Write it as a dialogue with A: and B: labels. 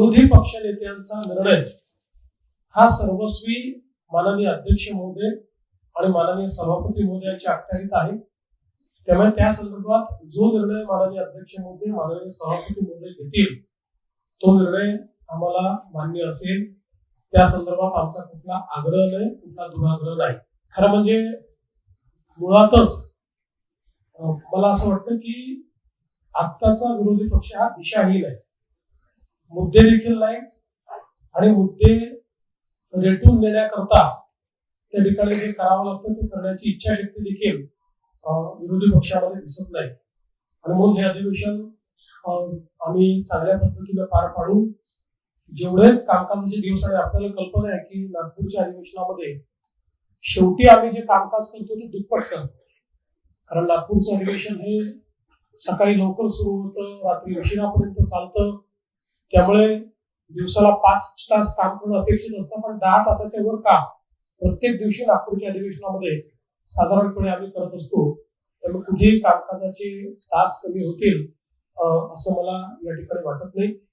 A: विरोधी पक्षनेत्यांचा निर्णय. हा सर्वस्वी माननीय अध्यक्ष महोदय आणि माननीय सभापती महोदयांच्या अखत्यारीत आहे. त्यामुळे त्या संदर्भात जो निर्णय माननीय अध्यक्ष महोदय माननीय सभापती महोदय घेतील तो निर्णय आम्हाला मान्य असेल. त्या संदर्भात आमचा कुठला आग्रह नाही कुठला दुराग्रह नाही. खरं म्हणजे मुळातच मला असं वाटतं की आत्ताचा विरोधी पक्ष हा दिशाहीन आहे. मुद्दे देखील नाही आणि मुद्दे रेटून देण्याकरता त्या ठिकाणी जे करावं लागतं ते करण्याची इच्छाशक्ती देखील विरोधी पक्षामध्ये दिसत नाही. आणि म्हणून हे अधिवेशन आम्ही चांगल्या पद्धतीने पार पाडू जेवढे कामकाजाचे दिवस आहे आपल्याला कल्पना आहे की नागपूरच्या अधिवेशनामध्ये शेवटी आम्ही जे कामकाज करतो ते दुप्पट करतो. कारण नागपूरचं अधिवेशन हे सकाळी लवकर सुरू होतं रात्री उशिरापर्यंत चालतं. त्यामुळे दिवसाला पाच तास काम करणं अपेक्षित असतं पण दहा तासाच्या वर काम. प्रत्येक दिवशी नागपूरच्या अधिवेशनामध्ये साधारणपणे आम्ही करत असतो. त्यामुळे कुठेही कामकाजाचे तास कमी होतील असं मला या ठिकाणी वाटत नाही.